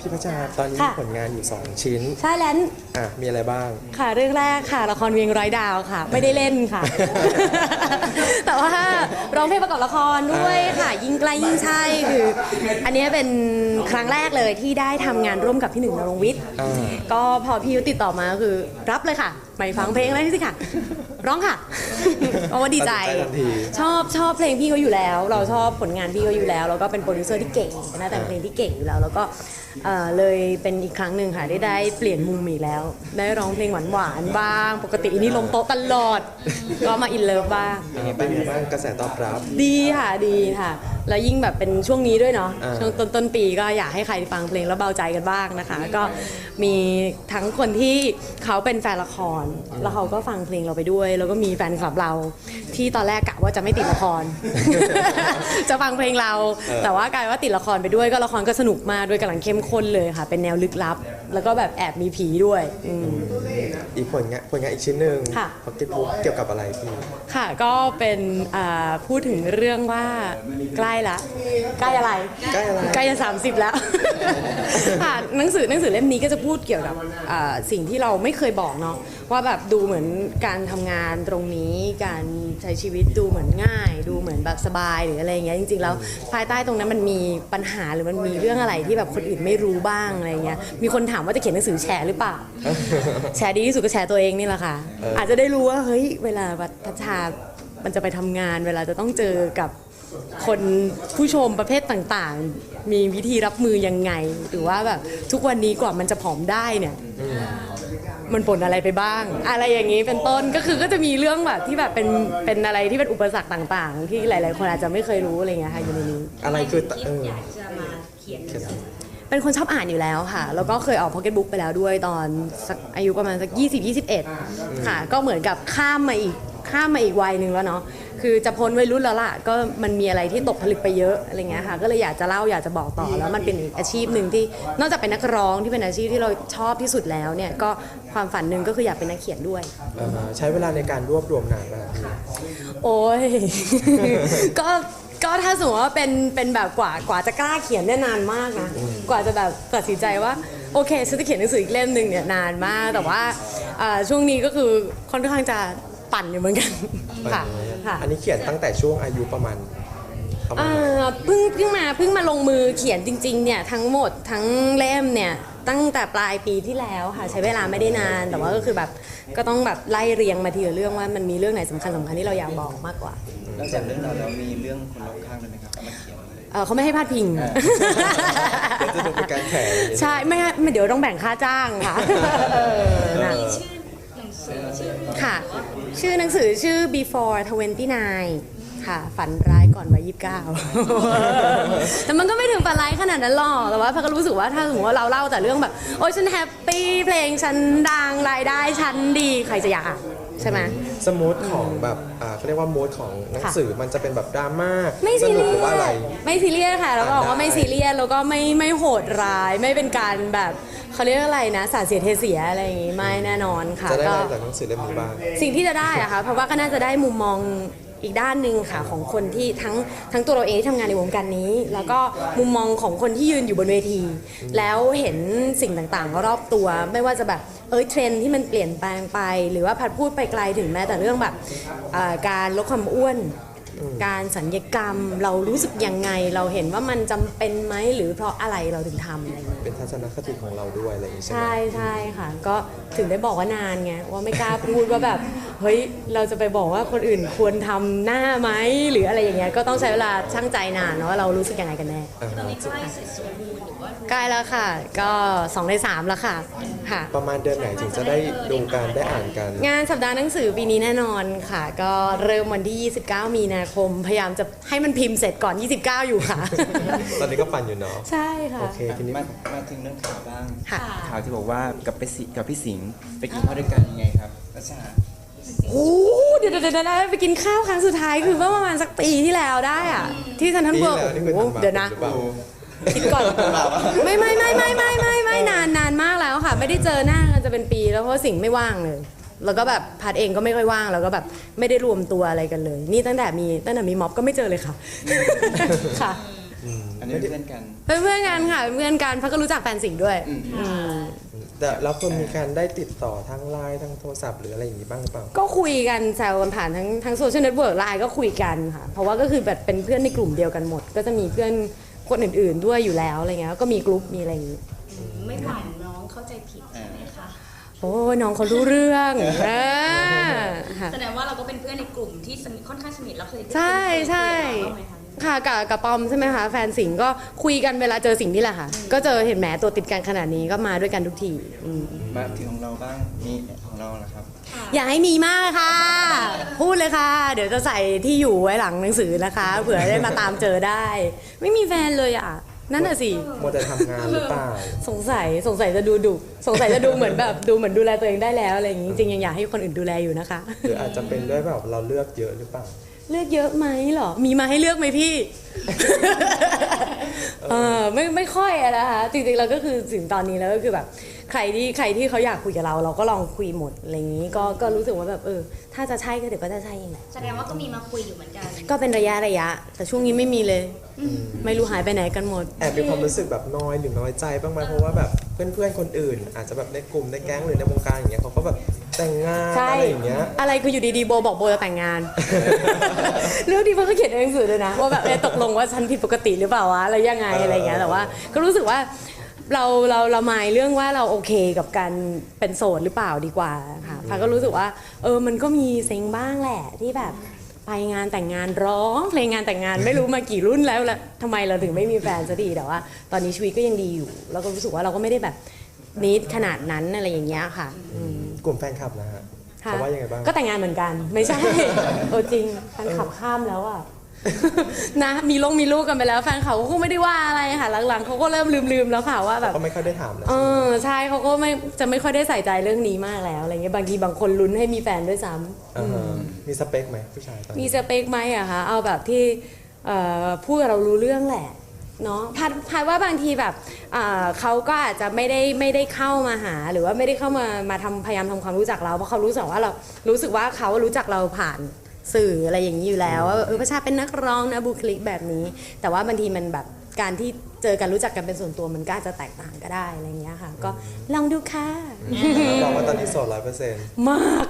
พี่พัชชาตอนนี้ค่ะมีผลงานอยู่ 2 ชิ้น ใช่แล้วอะ มีอะไรบ้าง ค่ะ เรื่องแรกค่ะ ละครเวียงร้อยดาวค่ะ ไม่ได้เล่นค่ะ แต่ว่าร้องเพลงประกอบละครด้วยค่ะ ยิ่งใกล้ยิ่งใช่คือ อันนี้เป็นครั้งแรกเลยที่ได้ทำงานร่วมกับพี่หนึ่งนรงค์วิทย์อ่า ก็พอพี่ยุติดต่อมาก็คือรับเลยค่ะไม่ฟังเพลงอะไรนี่สิค่ะ ร้องค่ะเพราะว่าดีใจตัดสินใจทันทีชอบชอบเพลงพี่เขาอยู่แล้ว เราชอบผลงานพี่เขาอยู่แล้ว แล้วก็เป็นโปรดิวเซอร์ที่เก่งนะแต่งเพลงที่เก่งอยู่แล้ว แล้วก็เอ่อเลยเป็นอีกครั้งหนึ่งค่ะได้ได้เปลี่ยนมุมอีกแล้ว ได้ร้องเพลงหวานๆบ้าง ปกตินี่ลงโต๊ะตลอด ก็มาอินเลิฟบ้างอ่าเป็นไงบ้างกระแสตอบรับ ดีค่ะดีค่ะ แล้วยิ่งแบบเป็นช่วงนี้ด้วยเนาะอ่าช่วงต้นต้นปีก็อยากให้ใครฟังเพลงแล้วเบาใจกันบ้างนะคะ ก็ มีทั้งคนที่เขาเป็นแฟนละคร แล้วเขาก็ฟังเพลงเราไปด้วย แล้วก็มีแฟนคลับเรา ที่ตอนแรกกะว่าจะไม่ติดละคร จะฟังเพลงเรา แต่ว่ากลายว่าติดละครไปด้วยก็ละครก็สนุกมากด้วยกำลังเข้มข้นเลยค่ะ เป็นแนวลึกลับ แล้วก็แบบแอบมีผีด้วยอืม อีกผลงานผลงานอีกชิ้นหนึ่งค่ะ พ็อกเก็ตบุ๊กเกี่ยวกับอะไรพี่ ค่ะก็เป็นอ่าพูดถึงเรื่องว่าใกล้ละ ใกล้อะไร ใกล้อะไร ใกล้จะสามสิบแล้ว ค่ะหนังสือหนังสือเล่มนี้ก็จะพูดเกี่ยวกับอ่าสิ่งที่เราไม่เคยบอกเนาะว่าแบบดูเหมือนการทำงานตรงนี้ การใช้ชีวิตดูเหมือนง่าย ดูเหมือนแบบสบายหรืออะไรอย่างเงี้ยจริงๆแล้วภายใต้ตรงนั้นมันมีปัญหาหรือมันมีเรื่องอะไรที่แบบคนอื่นไม่รู้บ้างอะไรเงี้ยมีคนถามว่าจะเขียนหนังสือแชร์หรือเปล่าแชร์ดีที่สุดก็แชร์ตัวเองนี่แหละค่ะเออออาจจะได้รู้ว่าเฮ้ยเวลาวัฒชามันจะไปทำงาน เวลาจะต้องเจอกับ คนผู้ชมประเภทต่างๆ มีวิธีรับมือยังไง หรือว่าแบบทุกวันนี้กว่ามันจะผอมได้เนี่ย มันผลอะไรไปบ้าง อะไรอย่างนี้เป็นต้นก็คือก็จะมีเรื่องแบบที่แบบเป็นเป็นอะไรที่เป็นอุปสรรคต่างๆ ที่หลาย ๆ คนอาจจะไม่เคยรู้อะไรเงี้ยค่ะอยู่ในนี้ อะไรคือเออเป็นคนชอบอ่านอยู่แล้วค่ะ แล้วก็เคยออกพ็อกเก็ตบุ๊กไปแล้วด้วยตอนสักอายุประมาณสัก 20 21 ค่ะ ก็เหมือนกับข้ามมาอีกข้ามมาอีกวัยหนึ่งแล้วเนาะ คือจะพ้นวัยรุ่นแล้วล่ะก็มันมีอะไรที่ตกผลึกไปเยอะอะไรเงี้ยค่ะก็เลยอยากจะเล่าอยากจะบอกต่อแล้วมันเป็นอีกอาชีพหนึ่งที่ นอกจากเป็นนักร้องที่เป็นอาชีพที่เราชอบที่สุดแล้วเนี่ยก็ความฝันหนึ่งก็คืออยากเป็นนักเขียนด้วย เอ่อใช้เวลาในการรวบรวมนานมากพี่โอ้ย ก็ ก็ถ้าสมมติว่าเป็น เป็นแบบกว่า กว่าจะกล้าเขียนเนี่ยนานมากนะ กว่าจะแบบตัดสินใจว่า โอเคฉันจะเขียนหนังสืออีกเล่มหนึ่งเนี่ยนานมาก แต่ว่าอ่าช่วงนี้ก็คือค่อนข้างจะ ปั่นอยู่เหมือนกันค่ะค่ะอันนี้เขียนตั้งแต่ช่วงอายุประมาณประมาณอ่าเพิ่งเพิ่งมาเพิ่งมาลงมือเขียนจริงๆเนี่ยทั้งหมดทั้งเล่มเนี่ยตั้งแต่ปลายปีที่แล้วค่ะ ใช้เวลาไม่ได้นาน แต่ว่าก็คือแบบก็ต้องแบบไล่เรียงมาทีละเรื่องว่ามันมีเรื่องไหนสำคัญสำคัญที่เราอยากบอกมากกว่านอกจากเรื่องเราแล้วมีเรื่องคนรอบข้างด้วยไหมครับมาเขียนเอ่อเขาไม่ให้พาดพิงเดี๋ยวจะดูเป็นการแข่งใช่ไม่ให้ไม่เดี๋ยวต้องแบ่งค่าจ้างค่ะเออนะ ค่ะ ชื่อหนังสือชื่อ before 29 ค่ะ ฝันร้ายก่อนวัย29แต่มันก็ไม่ถึงฝันร้ายขนาดนั้นหรอกแต่ว่าพักก็รู้สึกว่าถ้าสมมติว่าเราเล่าแต่เรื่องแบบ โอ้ยฉันแฮปปี้เพลงฉันดังรายได้ฉันดีใครจะอยากอ่านใช่ไหม สมูทของแบบอ่าเขาเรียกว่ามูดของหนังสือมันจะเป็นแบบดราม่าไม่สซีนุกเรีหรือว่าอะไรยสไม่ซีเรียสค่ะแล้วก็บอกว่าอ่านได้ไม่ซีเรียสแล้วก็ไม่ไม่โหดร้ายไม่เป็นการแบบเขาเรียกอะไรนะสาดเสียเทเสียอะไรอย่างงี้ไม่แน่นอนค่ะจะได้ก็อะไรจากหนังสือเล่มนี้บ้าง สิ่งที่จะได้อะค่ะเพราะว่าก็น่าจะได้มุมมอง อีกด้านหนึ่งค่ะของคนที่ทั้งทั้งตัวเราเองที่ทำงานในวงการนี้ แล้วก็มุมมองของคนที่ยืนอยู่บนเวที แล้วเห็นสิ่งต่างๆรอบตัว ไม่ว่าจะแบบเอ้ยเทรนที่มันเปลี่ยนแปลงไป หรือว่าพัดพูดไปไกลถึงแม้แต่เรื่องแบบการลดความอ้วน การสัญญกรรมเรารู้สึกยังไง เราเห็นว่ามันจำเป็นไหมหรือเพราะอะไรเราถึงทำอะไรอย่างเงี้ยเป็นทัศนคติของเราด้วยอะไรอย่างนี้ใช่ไหมใช่ใช่ค่ะ ก็ถึงได้บอกว่านานไงว่าไม่กล้าพูดว่าแบบเฮ้ยเราจะไปบอกว่าคนอื่นควรทำหน้าไหมหรืออะไรอย่างเงี้ยก็ต้องใช้เวลาช่างใจนานเนาะว่าเรารู้สึกยังไงกันแน่อ่าฮะ ใกล้แล้วค่ะ ก็2ใน3แล้วค่ะค่ะ ประมาณเดือนไหนถึงจะได้ดูกันได้อ่านกัน งานสัปดาห์หนังสือปีนี้แน่นอนค่ะ ก็เริ่มวันที่ 29 มีนาคม พยายามจะให้มันพิมพ์เสร็จก่อน 29 อยู่ค่ะ ตอนนี้ก็ปั่นอยู่เนาะใช่ค่ะ โอเคทีนี้มามาถึงเรื่องข่าวบ้าง ค่ะ ข่าวที่บอกว่ากับไปสิกับพี่สิงห์ไปกินข้าวด้วยกันยังไงครับรัชชาโอ้เดี๋ยวเดี๋ยวเดี๋ยวเดี๋ยวไปกินข้าวครั้งสุดท้ายคือเมื่อประมาณสักปีที่แล้วได้อะที่ซันทันเวิร์ปีที่แล้วนี่คือโอ้ธันวาคมเดี๋ยวนะ หรือเปล่า คิดก่อน ไม่ไม่ไม่ไม่ไม่ไม่ไม่นานนานมากแล้วค่ะ ไม่ได้เจอหน้ากันจะเป็นปีแล้วเพราะสิ่งไม่ว่างเลย แล้วก็แบบพัดเองก็ไม่ค่อยว่างแล้วก็แบบไม่ได้รวมตัวอะไรกันเลย นี่ตั้งแต่มีตั้งแต่มีม็อบก็ไม่เจอเลยค่ะค่ะอันนี้เป็นเพื่อนกันเป็นเพื่อนกันค่ะเป็นเพื่อนกันพักก็รู้จักแฟนสิงห์ด้วยอืมอืม แต่แล้วคุณมีการได้ติดต่อทางไลน์ทางโทรศัพท์หรืออะไรอย่างนี้บ้างหรือเปล่า ก็คุยกันแซวกันผ่านทั้งทั้งโซเชียลเน็ตเวิร์กไลน์ก็คุยกันค่ะ เพราะว่าก็คือแบบเป็นเพื่อนในกลุ่มเดียวกันหมด ก็จะมีเพื่อน คนอื่น ๆ ด้วยอยู่แล้วอะไรเงี้ยก็มีกลุ่มมีอะไรอย่างงี้ไม่หวั่นน้องเข้าใจผิดใช่ไหมคะโอ้ยน้องเขารู้เรื่องอ่าค่ะแสดงว่าเราก็เป็นเพื่อนในกลุ่มที่สนิทค่อนข้างสนิทแล้วเคยได้ใช่ใช่ คุยกับเราบ้างไหมคะค่ะกับกับปอมใช่ไหมคะแฟนสิงห์ก็คุยกันเวลาเจอสิ่งนี่แหละค่ะ ก็เจอเห็นแหมตัวติดกันขนาดนี้ก็มาด้วยกันทุกทีอืมมาถึงของเราบ้างมีของเราเหรอครับ อย่าให้มีมากค่ะ พูดเลยค่ะ เดี๋ยวจะใส่ที่อยู่ไว้หลังหนังสือนะคะ เผื่อได้มาตามเจอได้ ไม่มีแฟนเลยอะ นั่นน่ะสิ มัวแต่ทำงานหรือเปล่า สงสัยสงสัยจะดูดุสงสัยจะดูเหมือนแบบดูเหมือนดูแลตัวเองได้แล้วอะไรอย่างนี้จริงๆยังอยากให้คนอื่นดูแลอยู่นะคะ หรืออาจจะเป็นด้วยแบบเราเลือกเยอะหรือเปล่า เลือกเยอะไหมเหรอ มีมาให้เลือกไหมพี่ เออไม่ไม่ค่อยอะนะคะจริงๆเราก็คือถึงตอนนี้แล้วก็คือแบบ ใครที่ใครที่เขาอยากคุยกับเรา เราก็ลองคุยหมดอะไรอย่างนี้ก็ก็รู้สึกว่าแบบเออ ถ้าจะใช่ก็เดี๋ยวก็จะใช่เองแหละแสดงว่าก็มีมาคุยอยู่เหมือนกัน ก็เป็นระยะระยะ แต่ช่วงนี้ไม่มีเลย ไม่รู้หายไปไหนกันหมด แอบมีความรู้สึกแบบน้อยหรือน้อยใจบ้างไหมเพราะว่าแบบเพื่อนๆคนอื่น อาจจะแบบในกลุ่มในแก๊งหรือในวงการอย่างเงี้ยเขาก็แบบ แต่งงานใช่อะไรอย่างเงี้ย อะไรคืออยู่ดีๆโบบอกโบจะแต่งงาน เรื่องที่เพิ่งเขียนในหนังสือเลยนะว่าแบบเอ๊ะตกลงว่าฉันผิดปกติหรือเปล่าวะอะไรยังไงอะไรเงี้ยแต่ว่า ก็รู้สึกว่าเราเราเราหมายเรื่องว่าเราโอเคกับการเป็นโสดหรือเปล่าดีกว่าค่ะฟ้าก็รู้สึกว่า เออมันก็มีเซ็งบ้างแหละที่แบบไปงานแต่งงานร้องเพลงงานแต่งงานไม่รู้มากี่รุ่นแล้วละทำไมเราถึงไม่มีแฟนสักทีแต่ว่า ตอนนี้ชีวิตก็ยังดีอยู่ แล้วก็รู้สึกว่าเราก็ไม่ได้แบบนิดขนาดนั้นอะไรอย่างเงี้ยค่ะอืม กลุ่มแฟนคลับนะฮะค่ะเขาว่ายังไงบ้าง ก็แต่งงานเหมือนกัน ไม่ใช่เออจริงแฟนขับข้ามแล้วอะ นะมีลงมีลูกกันไปแล้วแฟนเขาก็คงไม่ได้ว่าอะไรค่ะ หลังๆเขาก็เริ่มลืมๆแล้วค่ะว่าแบบ ก็ไม่ค่อยได้ถามนะเออใช่เขาก็ไม่จะไม่ค่อยได้ใส่ใจเรื่องนี้มากแล้วอะไรเงี้ยบางทีบางคนลุ้นให้มีแฟนด้วยซ้ำาฮะมีสเปคไหมผู้ชายตอนมีนี้สเปคไหมอะคะเอาแบบที่เอ่อพูดกับเรารู้เรื่องแหละ เนาะพัดพัดว่าบางทีแบบอ่าเขาก็อาจจะไม่ได้ไม่ได้เข้ามาหา หรือว่าไม่ได้เข้ามามาทำพยายามทำความรู้จักเราเพราะเขารู้สึกว่าเรารู้สึกว่าเขารู้จักเราผ่านสื่ออะไรอย่างนี้อยู่แล้วว่าเออประชาเป็นนักร้องนะบุคลิกแบบนี้ แต่ว่าบางทีมันแบบการที่เจอกันรู้จักกันเป็นส่วนตัวมันก็อาจจะแตกต่างก็ได้อะไรอย่างเงี้ยค่ะ ก็ลองดูค่ะบอกว่าตอนนี้โสดร้อยเปอร์เซ็นต์มาก